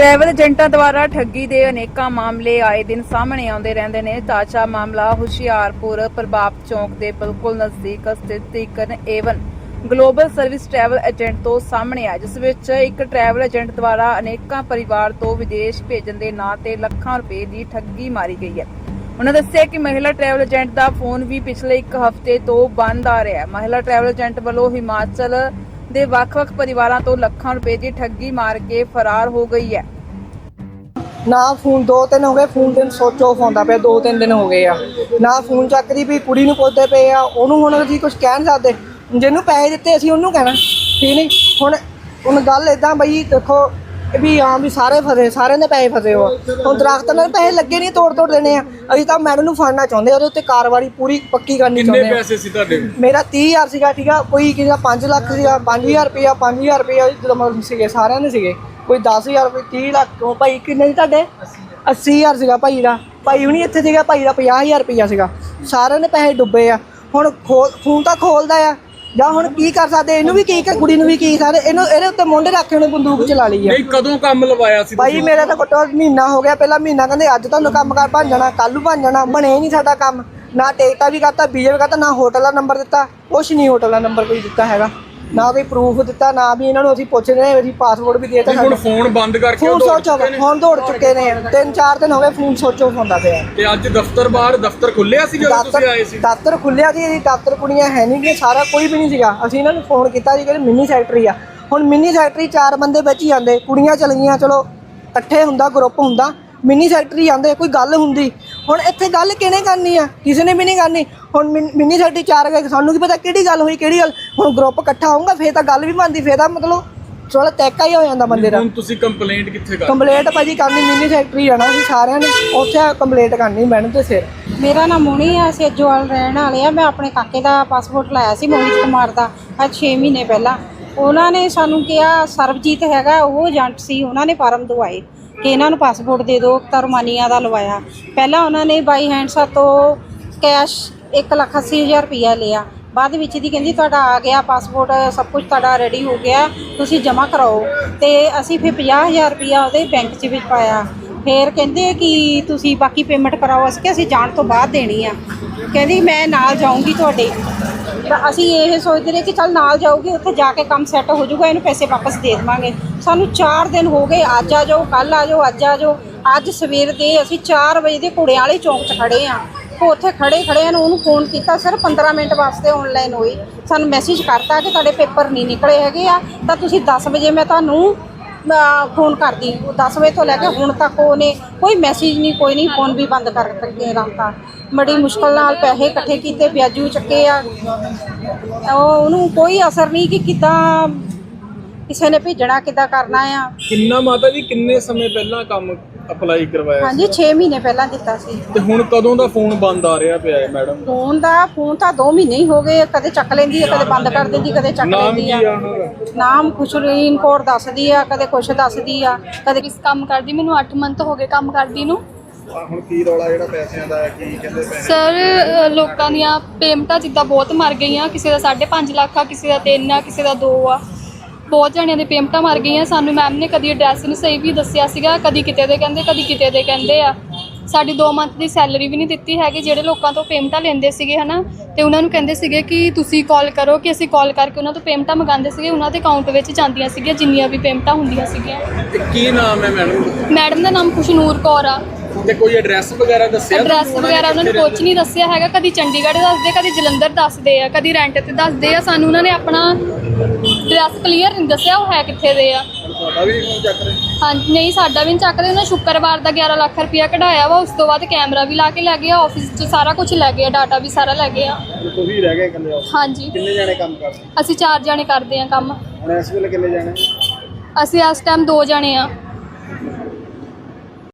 Travel ਏਜੰਟਾਂ ਦੁਆਰਾ ਠੱਗੀ ਦੇ ਅਨੇਕਾਂ ਮਾਮਲੇ ਆਏ ਦਿਨ ਸਾਹਮਣੇ ਆਉਂਦੇ ਰਹਿੰਦੇ ਨੇ। ਤਾਜ਼ਾ ਮਾਮਲਾ ਹੁਸ਼ਿਆਰਪੁਰ ਪ੍ਰਭਾਪ ਚੌਂਕ ਦੇ ਬਿਲਕੁਲ ਨਜ਼ਦੀਕ ਸਥਿਤ ਇੱਕ Avon global service travel agent ਤੋਂ ਸਾਹਮਣੇ ਆਇਆ, ਜਿਸ ਵਿੱਚ ਇੱਕ ਟਰੈਵਲ ਏਜੰਟ ਦੁਆਰਾ ਅਨੇਕਾਂ ਪਰਿਵਾਰ ਤੋਂ ਵਿਦੇਸ਼ ਭੇਜਣ ਦੇ ਨਾਂ ਤੇ ਲੱਖਾਂ ਰੁਪਏ ਦੀ ਠੱਗੀ ਮਾਰੀ ਗਈ ਹੈ। ਉਹਨਾਂ ਦੱਸਿਆ ਕਿ ਮਹਿਲਾ ਟਰੈਵਲ ਏਜੰਟ ਦਾ ਫੋਨ ਵੀ ਪਿਛਲੇ ਇੱਕ ਹਫ਼ਤੇ ਤੋਂ ਬੰਦ ਆ ਰਿਹਾ ਹੈ। ਮਹਿਲਾ ਟਰੈਵਲ ਏਜੰਟ ਵੱਲੋਂ ਹਿਮਾਚਲ ਦੇ ਵੱਖ-ਵੱਖ ਪਰਿਵਾਰਾਂ ਤੋਂ ਲੱਖਾਂ ਰੁਪਏ ਦੀ ਠੱਗੀ ਮਾਰ ਕੇ ਫਰਾਰ ਹੋ ਗਈ ਹੈ। ਨਾ ਫੋਨ ਦੋ ਤਿੰਨ ਹੋ ਗਏ, ਫੋਨ ਦਿਨ ਸੋਚ ਆਫ ਹੁੰਦਾ ਪਿਆ, ਦੋ ਤਿੰਨ ਦਿਨ ਹੋ ਗਏ ਆ। ਨਾ ਫੋਨ ਚੱਕਦੀ ਵੀ ਕੁੜੀ ਨੂੰ ਪੁੱਛਦੇ ਪਏ ਆ, ਉਹਨੂੰ ਹੁਣ ਅਸੀਂ ਕੁਝ ਕਹਿਣ ਸਕਦੇ। ਜਿਹਨੂੰ ਪੈਸੇ ਦਿੱਤੇ ਅਸੀਂ ਉਹਨੂੰ ਕਹਿਣਾ। ਠੀਕ ਨਹੀਂ? ਹੁਣ ਹੁਣ ਗੱਲ ਇਦਾਂ ਬਈ ਦੇਖੋ ਵੀ ਹਾਂ ਵੀ ਸਾਰੇ ਫਸੇ ਸਾਰਿਆਂ ਦੇ ਪੈਸੇ ਫਸੇ ਹੋ ਹੁਣ ਦਰਖਤ ਨਾਲ ਪੈਸੇ ਲੱਗੇ ਨਹੀਂ ਤੋੜ ਤੋੜ ਦੇਣੇ ਆ। ਅਸੀਂ ਤਾਂ ਮੈਡਮ ਨੂੰ ਫੜਨਾ ਚਾਹੁੰਦੇ ਉਹਦੇ ਉੱਤੇ ਕਾਰਵਾਈ ਪੂਰੀ ਪੱਕੀ ਕਰਨੀ ਕਿੰਨੇ ਚਾਹੁੰਦੇ ਆ। ਪੈਸੇ ਸੀ ਤੁਹਾਡੇ? ਮੇਰਾ 30000 ਸੀਗਾ ਠੀਕ ਆ? ਕੋਈ ਕਿਸੇ ਦਾ 5 ਲੱਖ ਸੀਗਾ 5000 ਰੁਪਇਆ 5000 ਰੁਪਇਆ ਜਦੋਂ ਮਤਲਬ ਸੀਗੇ ਸਾਰਿਆਂ ਦੇ ਸੀਗੇ। ਕੋਈ 10000 ਕੋਈ 30 ਲੱਖ ਉਹ ਭਾਈ ਕਿੰਨੇ ਸੀ ਤੁਹਾਡੇ? 80000 ਸੀਗਾ ਭਾਈ ਦਾ। ਭਾਈ ਹੁਣੀ ਇੱਥੇ ਸੀਗਾ ਭਾਈ ਦਾ 50000 ਰੁਪਇਆ ਸੀਗਾ। ਸਾਰਿਆਂ ਦੇ ਪੈਸੇ ਡੁੱਬੇ ਆ। ਹੁਣ ਖੋਲ ਫੋਨ ਤਾਂ ਖੋਲਦਾ ਆ। ਜਾਂ ਹੁਣ ਕੀ ਕਰ ਸਕਦੇ? ਇਹਨੂੰ ਵੀ ਕੀ ਕਰ ਕੁੜੀ ਨੂੰ ਵੀ ਕੀ ਸਾਰੇ ਇਹਨੂੰ ਇਹਦੇ ਉੱਤੇ ਮੁੰਡੇ ਰੱਖ ਕੇ ਉਹਨੇ ਬੰਦੂਕ ਚਲਾ ਲਈ ਆ। ਨਹੀਂ ਕਦੋਂ ਕੰਮ ਲਵਾਇਆ ਸੀ ਭਾਈ ਮੇਰਾ ਤਾਂ ਘੱਟੋ ਘੱਟ ਮਹੀਨਾ ਹੋ ਗਿਆ। ਪਹਿਲਾਂ ਮਹੀਨਾ ਕਹਿੰਦੇ ਅੱਜ ਤੁਹਾਨੂੰ ਕੰਮ ਕਰ ਬਣ ਜਾਣਾ ਕੱਲ ਨੂੰ ਬਣ ਜਾਣਾ ਬਣੇ ਨਹੀਂ ਸਾਡਾ ਕੰਮ। ਨਾ ਟੇਕਾ ਵੀ ਕਰਤਾ ਬੀਜੇ ਵੀ ਕਰਤਾ ਨਾ ਹੋਟਲ ਦਾ ਨੰਬਰ ਦਿੱਤਾ। ਕੁਛ ਨਹੀਂ ਹੋਟਲ ਦਾ ਨੰਬਰ ਕੋਈ ਦਿੱਤਾ ਹੈਗਾ। ਨਾ ਕੋਈ ਪ੍ਰੂਫ ਦਿੱਤਾ ਨਾ ਵੀ ਇਹਨਾਂ ਨੂੰ ਅਸੀਂ ਪੁੱਛ ਰਹੇ ਹਾਂ ਅਸੀਂ ਪਾਸਪੋਰਟ ਵੀ ਦੇਤਾ ਹੁਣ ਫੋਨ ਬੰਦ ਕਰਕੇ ਉਹ ਫੋਨ ਦੌੜ ਸੋਚ ਚੁੱਕੇ ਨੇ। ਹੁਣ ਦੌੜ ਚੁੱਕੇ ਨੇ। ਤਿੰਨ ਚਾਰ ਦਿਨ ਹੋ ਗਏ ਫੋਨ ਸੋਚੋ ਹੁੰਦਾ ਪਿਆ। ਤੇ ਅੱਜ ਦਫ਼ਤਰ ਬਾਹਰ ਦਫ਼ਤਰ ਖੁੱਲਿਆ ਸੀ ਜਦੋਂ ਤੁਸੀਂ ਆਏ ਸੀ? ਦਫ਼ਤਰ ਖੁੱਲਿਆ ਸੀ ਜੀ ਦਫ਼ਤਰ ਕੁੜੀਆਂ ਹੈ ਨਹੀਂ ਕਿ ਸਾਰਾ ਕੋਈ ਵੀ ਨਹੀਂ ਸੀਗਾ। ਅਸੀਂ ਇਹਨਾਂ ਨੂੰ ਫੋਨ ਕੀਤਾ ਜੀ ਕਿ ਮਿੰਨੀ ਸੈਕਟਰੀ ਆ। ਹੁਣ ਮਿੰਨੀ ਸੈਕਟਰੀ ਚਾਰ ਬੰਦੇ ਵਿੱਚ ਹੀ ਜਾਂਦੇ ਕੁੜੀਆਂ ਚਲ ਗਈਆਂ ਚਲੋ ਇਕੱਠੇ ਹੁੰਦਾ ਗਰੁੱਪ ਹੁੰਦਾ। ਮਿੰਨੀ ਸੈਕਟਰੀ ਜਾਂਦੇ ਕੋਈ ਗੱਲ ਹੁੰਦੀ। ਹੁਣ ਇੱਥੇ ਗੱਲ ਕਿਹਨੇ ਕਰਨੀ ਆ? ਕਿਸੇ ਨੇ ਵੀ ਨਹੀਂ ਕਰਨੀ। ਹੁਣ ਮਿੰਨ- ਮਿੰਨੀ ਸੈਕਟਰੀ ਚਾਰ ਗਏ ਸਾਨੂੰ ਕੀ ਪਤਾ ਕਿਹੜੀ ਗੱਲ ਹੋਈ ਕਿਹੜੀ ਗੱਲ। ਹੁਣ ਗਰੁੱਪ ਇਕੱਠਾ ਹੋਊਗਾ ਫੇਰ ਤਾਂ ਗੱਲ ਵੀ ਬਣਦੀ ਫੇਰ ਤਾਂ ਮਤਲਬ ਥੋੜਾ ਤੈਕਾ ਹੀ ਹੋ ਜਾਂਦਾ ਬੰਦੇ ਦਾ। ਹੁਣ ਤੁਸੀਂ ਕੰਪਲੇਂਟ ਕਿੱਥੇ ਕਰ ਕੰਪਲੇਂਟ ਭਾਜੀ ਕਰਨੀ ਮਿੰਨੀ ਸੈਕਟਰੀ ਜਾਣਾ ਸੀ ਸਾਰਿਆਂ ਨੇ ਉੱਥੇ ਕੰਪਲੇਂਟ ਕਰਨੀ ਮੈਡਮ ਦੇ ਸਿਰ। ਮੇਰਾ ਨਾਮ ਮੋਣੀ ਆ ਸੇਜੋਵਾਲ ਰਹਿਣ ਵਾਲੇ ਆ। ਮੈਂ ਆਪਣੇ ਕਾਕੇ ਦਾ ਪਾਸਪੋਰਟ ਲਾਇਆ ਸੀ ਮੋਹਿਤ ਕੁਮਾਰ ਦਾ ਅੱਜ 6 ਮਹੀਨੇ ਪਹਿਲਾਂ। ਉਹਨਾਂ ਨੇ ਸਾਨੂੰ ਕਿਹਾ ਸਰਬਜੀਤ ਹੈਗਾ ਉਹ ਏਜੰਟ ਸੀ ਉਹਨਾਂ ਨੇ ਫਾਰਮ ਦਵਾਏ। ਕਿ ਇਹਨਾਂ ਨੂੰ ਪਾਸਪੋਰਟ ਦੇ ਦਿਓ, ਤਾਂ ਰੁਮਾਨੀਆ ਦਾ ਲਵਾਇਆ। ਪਹਿਲਾਂ ਉਹਨਾਂ ਨੇ ਬਾਈ ਹੈਂਡ ਤੋਂ ਕੈਸ਼ 180000 ਰੁਪਇਆ ਲਿਆ। ਬਾਅਦ ਵਿੱਚ ਦੀ ਕਹਿੰਦੀ, ਤੁਹਾਡਾ ਆ ਗਿਆ ਪਾਸਪੋਰਟ ਸਭ ਕੁਝ ਤੁਹਾਡਾ ਰੈਡੀ ਹੋ ਗਿਆ, ਤੁਸੀਂ ਜਮ੍ਹਾਂ ਕਰਾਓ। ਤੇ ਅਸੀਂ ਫਿਰ 50000 ਰੁਪਇਆ ਉਹਦੇ ਬੈਂਕ 'ਚ ਵਿੱਚ ਪਾਇਆ। ਫਿਰ ਕਹਿੰਦੇ ਕਿ ਤੁਸੀਂ ਬਾਕੀ ਪੇਮੈਂਟ ਕਰਾਓ, ਅਸੀਂ ਕਿ ਅਸੀਂ ਜਾਣ ਤੋਂ ਬਾਅਦ ਦੇਣੀ ਆ। ਕਹਿੰਦੀ, ਮੈਂ ਨਾਲ ਜਾਊਂਗੀ ਤੁਹਾਡੇ। ਤਾਂ ਅਸੀਂ ਇਹ ਸੋਚਦੇ ਰਹੇ ਕਿ ਚੱਲ ਨਾਲ ਜਾਊਗੀ, ਉੱਥੇ ਜਾ ਕੇ ਕੰਮ ਸੈੱਟ ਹੋ ਜਾਊਗਾ, ਇਹਨੂੰ ਪੈਸੇ ਵਾਪਸ ਦੇ ਦੇਵਾਂਗੇ। ਸਾਨੂੰ 4 ਦਿਨ ਹੋ ਗਏ, ਅੱਜ ਆ ਜਾਓ ਕੱਲ ਆ ਜਾਓ, ਅੱਜ ਆ ਜਾਓ। ਅੱਜ ਸਵੇਰ ਦੇ ਅਸੀਂ 4 ਵਜੇ ਦੇ ਘੋੜਿਆਂ ਵਾਲੇ ਚੌਂਕ 'ਚ ਖੜੇ ਆ ਉਹ ਉੱਥੇ ਖੜੇ ਖੜੇ ਨੂੰ ਉਹਨੂੰ ਫੋਨ ਕੀਤਾ ਸਿਰਫ 15 ਮਿੰਟ ਵਾਸਤੇ ਆਨਲਾਈਨ ਹੋਈ। ਸਾਨੂੰ ਮੈਸੇਜ ਕਰਤਾ ਕਿ ਤੁਹਾਡੇ ਪੇਪਰ ਨਹੀਂ ਨਿਕਲੇ ਹੈਗੇ ਆ, ਤਾਂ ਤੁਸੀਂ 10 ਵਜੇ ਮੈਂ ਤੁਹਾਨੂੰ ਫੋਨ ਕਰਦੀ, ਉਹ 10 ਵਜੇ ਤੋਂ ਲੈ ਕੇ ਹੁਣ ਤੱਕ ਉਹਨੇ ਕੋਈ ਮੈਸੇਜ ਨਹੀਂ, ਕੋਈ ਨਹੀਂ ਫੋਨ ਵੀ ਬੰਦ ਕਰ ਕੇ ਰੱਖਤਾ ਬੜੀ ਮੁਸ਼ਕਲ ਨਾਲ ਪੈਸੇ ਇਕੱਠੇ ਕੀਤੇ, ਵਿਆਜੂ ਚੱਕੇ ਆ। ਉਹ ਉਹਨੂੰ ਕੋਈ ਅਸਰ ਨਹੀਂ ਕਿ ਕਿੱਦਾਂ ਕਿਸੇ ਨੇ ਭੇਜਣਾ ਕਿੱਦਾਂ ਕਰਨਾ ਆ। ਕਿੰਨਾ ਮਾਤਾ ਜੀ ਕਿੰਨੇ ਸਮੇਂ ਪਹਿਲਾਂ ਕੰਮ ਅਪਲਾਈ ਕਰਵਾਇਆ ਹਾਂਜੀ 6 ਮਹੀਨੇ ਪਹਿਲਾਂ ਦਿੱਤਾ ਸੀ। ਤੇ ਹੁਣ ਕਦੋਂ ਦਾ ਫੋਨ ਬੰਦ ਆ ਰਿਹਾ ਪਿਆ ਹੈ ਮੈਡਮ? ਫੋਨ ਦਾ ਫੋਨ ਤਾਂ 2 ਮਹੀਨੇ ਹੀ ਹੋ ਗਏ ਕਦੇ ਚੱਕ ਲੈਂਦੀ ਹੈ ਕਦੇ ਬੰਦ ਕਰ ਦਿੰਦੀ ਕਦੇ ਚੱਕ ਨਾਮ ਲੈਂਦੀ ਕੀ ਆ। ਆ ਉਹਨਾਂ ਦਾ? ਨਾਮ ਖੁਸ਼ਰੀਨ ਕੌਰ ਦੱਸਦੀ ਆ ਕਦੇ ਕੁਛ ਦੱਸਦੀ ਆ ਕਦੇ ਇਸ ਕੰਮ ਕਰਦੀ? ਮੈਨੂੰ 8 ਮੰਥ ਹੋ ਗਏ ਕੰਮ ਕਰਦੀ ਨੂੰ। ਹੁਣ ਕੀ ਰੌਲਾ ਜਿਹੜਾ ਪੈਸਿਆਂ ਦਾ ਕੀ ਕਹਿੰਦੇ ਸਰ ਅ, ਲੋਕਾਂ ਦੀਆਂ ਪੇਮੈਂਟਾਂ ਜਿੱਦਾਂ ਬਹੁਤ ਮਰ ਗਈਆਂ ਕਿਸੇ ਦਾ 5.5 ਲੱਖ ਆ ਕਿਸੇ ਦਾ 3 ਆ ਕਿਸੇ ਦਾ 2 ਆ। ਬਹੁਤ ਜਣਿਆਂ ਦੇ ਪੇਮੈਂਟਾਂ ਮਰ ਗਈਆਂ। ਸਾਨੂੰ ਮੈਮ ਨੇ ਕਦੀ ਐਡਰੈਸ ਨਹੀਂ ਸਹੀ ਵੀ ਦੱਸਿਆ ਸੀਗਾ ਕਦੀ ਕਿਤੇ ਦੇ ਕਹਿੰਦੇ ਕਦੀ ਕਿਤੇ ਦੇ ਕਹਿੰਦੇ ਆ। ਸਾਡੀ 2 ਮੰਥ ਦੀ ਸੈਲਰੀ ਵੀ ਨਹੀਂ ਦਿੱਤੀ ਹੈਗੀ ਜਿਹੜੇ ਲੋਕਾਂ ਤੋਂ ਪੇਮੈਂਟਾਂ ਲੈਂਦੇ ਸੀਗੇ ਹਨਾ। ਤੇ ਉਹਨਾਂ ਨੂੰ ਕਹਿੰਦੇ ਸੀਗੇ ਕਿ ਤੁਸੀਂ ਕਾਲ ਕਰੋ ਕਿ ਅਸੀਂ ਕਾਲ ਕਰਕੇ ਉਹਨਾਂ ਤੋਂ ਪੇਮੈਂਟਾਂ ਮੰਗਾਉਂਦੇ ਸੀਗੇ। ਉਹਨਾਂ ਦੇ ਅਕਾਊਂਟ ਵਿੱਚ ਜਾਂਦੀਆਂ ਸੀਗੀਆਂ ਜਿੰਨੀਆਂ ਵੀ ਪੇਮੈਂਟਾਂ ਹੁੰਦੀਆਂ ਸੀਗੀਆਂ। ਤੇ ਕੀ ਨਾਮ ਹੈ ਮੈਡਮ ਮੈਡਮ ਦਾ ਨਾਮ ਖੁਸ਼ਨੂਰ ਕੌਰ ਆ। ਤੇ ਕੋਈ ਐਡਰੈਸ ਵਗੈਰਾ ਦੱਸਿਆ ਐਡਰੈਸ ਵਗੈਰਾ ਉਹਨਾਂ ਨੇ ਕੁਝ ਨਹੀਂ ਦੱਸਿਆ ਹੈਗਾ। ਕਦੀ ਚੰਡੀਗੜ੍ਹ ਦੱਸਦੇ ਕਦੀ ਜਲੰਧਰ ਦੱਸਦੇ ਆ ਕਦੀ ਰੈਂਟ ਤੇ ਦੱਸਦੇ ਆ। ਸਾਨੂੰ ਉਹਨਾਂ ਨੇ ਆਪਣਾ ਐਡਰੈਸ ਕਲੀਅਰ ਨਹੀਂ ਦੱਸਿਆ ਉਹ ਹੈ ਕਿੱਥੇ ਦੇ ਆ। ਤੁਹਾਡਾ ਵੀ ਫੋਨ ਚੱਕ ਰਹੇ? ਹਾਂ ਨਹੀਂ ਸਾਡਾ ਵੀ ਨਹੀਂ ਚੱਕਦੇ ਉਹਨਾਂ ਸ਼ੁੱਕਰਵਾਰ ਦਾ 11 ਲੱਖ ਰੁਪਇਆ ਕਢਾਇਆ ਵਾ ਉਸ ਤੋਂ ਬਾਅਦ ਕੈਮਰਾ ਵੀ ਲਾ ਕੇ ਲੈ ਗਿਆ ਆਫਿਸ 'ਚ ਸਾਰਾ ਕੁਝ ਲੈ ਗਿਆ ਡਾਟਾ ਵੀ ਸਾਰਾ ਲੈ ਗਿਆ ਤੁਸੀਂ ਰਹਿ ਗਏ ਇਕੱਲੇ ਹੋ ਹਾਂਜੀ। ਕਿੰਨੇ ਜਾਣੇ ਕੰਮ ਕਰਦੇ? ਅਸੀਂ ਚਾਰ ਜਣੇ ਕਰਦੇ ਆ ਕੰਮ। ਹੁਣ ਇਸ ਵੇਲੇ ਕਿੰਨੇ ਜਾਣੇ? ਅਸੀਂ ਇਸ ਟਾਈਮ ਦੋ ਜਣੇ ਆ।